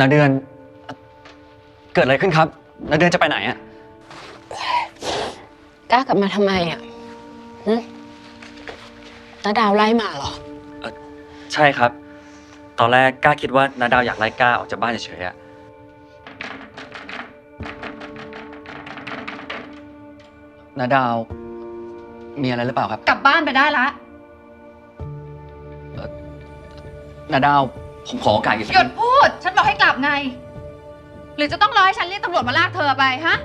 นาเดือน เกิดอะไรขึ้นครับนาเดือนจะไปไหนอะกล้ากลับมาทำไมอะหึน้าดาวไล่มาเหรอ ใช่ครับ ตอนแรกกล้าคิดว่านาดาวอยากไล่กล้าออกจากบ้านเฉยๆอะนาดาว มีอะไรหรือเปล่าครับกลับบ้านไปได้ละ นาดาว ผมขอโอกาสอีกสักหยุคดรั้งพูด ฉันบอกให้กลับไง หรือจะต้องรอให้ฉันเรียกตำรวจมาลากเธอไปฮะ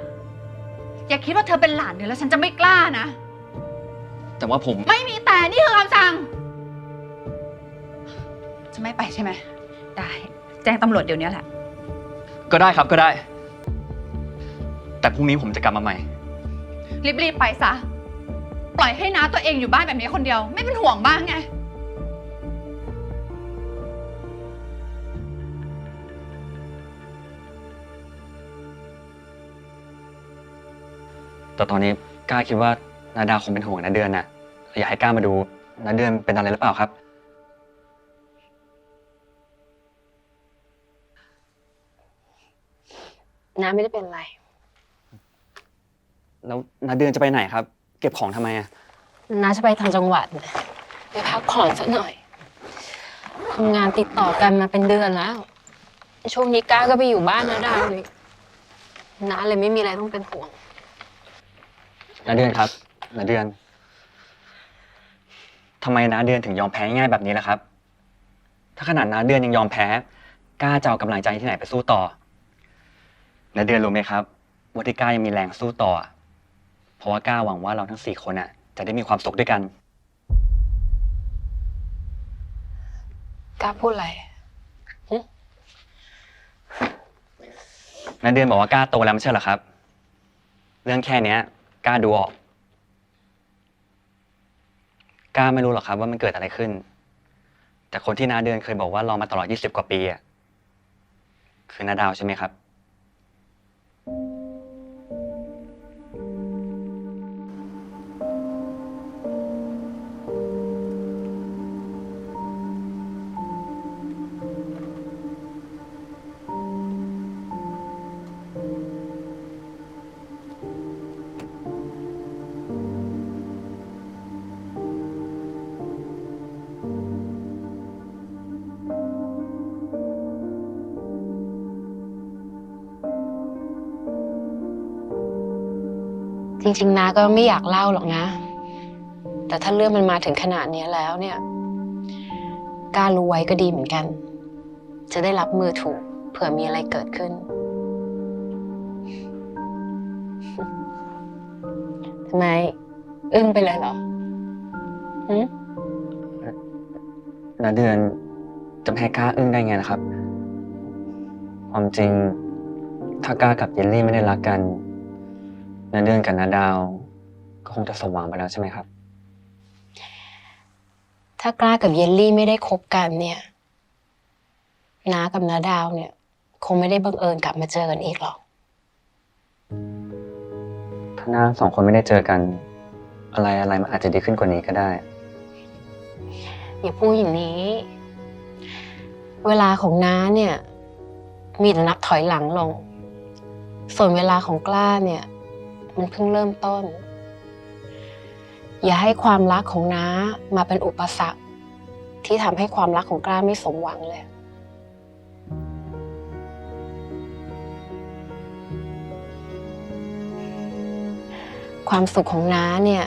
อย่าคิดว่าเธอเป็นหลานเดี๋ยวแล้วฉันจะไม่กล้านะ แต่ว่าผมไม่มีแต่นี่คือคำสั่ง จะไม่ไปใช่ไหม ได้ แจ้งตำรวจเดี๋ยวนี้แหละ ก็ได้ครับก็ได้ แต่พรุ่งนี้ผมจะกลับมาใหม่ รีบๆไปซะ ปล่อยให้น้าตัวเองอยู่บ้านแบบนี้คนเดียว ไม่เป็นห่วงบ้างไง แต่ตอนนี้กล้าคิดว่านาดาวคงเป็นห่วงนาเดือนน่ะอยากให้กล้ามาดูนาเดือนเป็นอะไรหรือเปล่าครับ น้าไม่ได้เป็นไร แล้วนาเดือนจะไปไหนครับ เก็บของทำไมอะน้าจะไปทางจังหวัดน่ะไปพักผ่อนสักหน่อยทำงานติดต่อกันมาเป็นเดือนแล้ว ช่วงนี้ก้าก็ไปอยู่บ้านน้าดาวเลยน้าเลยไม่มีอะไรต้องเป็นห่วง นาเดือนครับนาเดือนทำไมนาเดือนถึงยอมแพ้ง่ายแบบนี้ล่ะครับ ถ้าขนาดนาเดือนยังยอมแพ้กล้าจะเอากำลังใจที่ไหนไปสู้ต่อนาเดือนรู้ไหมครับว่าที่กล้ายังมีแรงสู้ต่ออะเพราะว่ากล้าหวังว่าเราทั้งสี่คนน่ะ จะได้มีความสุขด้วยกันก้าพูดอะไรนาเดือนบอกว่ากล้าโตแล้วไม่ใช่เหรอครับ เรื่องแค่เนี้ย กล้าดูออกกล้าไม่รู้หรอกครับว่ามันเกิดอะไรขึ้น แต่คนที่นาเดือนเคยบอกว่ารอมาตลอด 20 กว่าปีอะคือนาดาวใช่ไหมครับ จริงๆนาก็ไม่อยากเล่าหรอกนะ แต่ถ้าเรื่องมันมาถึงขนาดนี้แล้วเนี่ยกล้ารู้ไว้ก็ดีเหมือนกัน จะได้รับมือถูก เผื่อมีอะไรเกิดขึ้นทำไม อึ้งไปเลยเหรอหืมนาเดือนจะไม่ให้กล้าอึ้งได้ไงนะครับ ความจริง ถ้ากล้ากับเยลลี่ไม่ได้รักกัน นาเดือนกับนาดาว ก็คงจะสมหวังไปแล้วใช่ไหมครับ ถ้ากล้ากับเยลลี่ไม่ได้คบกันเนี่ยน้ากับน้าดาวเนี่ย คงไม่ได้บังเอิญกลับมาเจอกันอีกหรอก ถ้าหน้าสองคนไม่ได้เจอกัน อะไรอะไรมันอาจจะดีขึ้นกว่านี้ก็ได้ อย่าพูดอย่างนี้ เวลาของน้าเนี่ย มีแต่นับถอยหลังลง ส่วนเวลาของกล้าเนี่ย มันเพิ่งเริ่มต้น อย่าให้ความรักของน้ามาเป็นอุปสรรค ที่ทำให้ความรักของกล้าไม่สมหวังเลยความสุขของน้าเนี่ย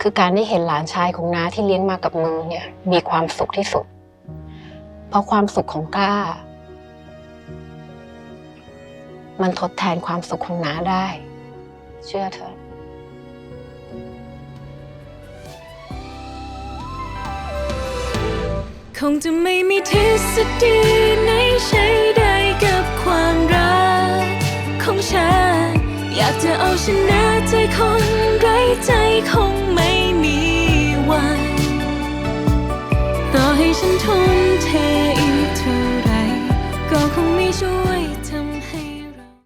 คือการได้เห็นหลานชายของน้าที่เลี้ยงมากับมือเนี่ยมีความสุขที่สุด เพราะความสุขของกล้า มันทดแทนความสุขของน้าได้ เชื่อเถอะคงจะไม่มีทฤษฎีไหนใช้ได้กับความรักของฉัน อยากจะเอาชนะใจคนไร้ใจคง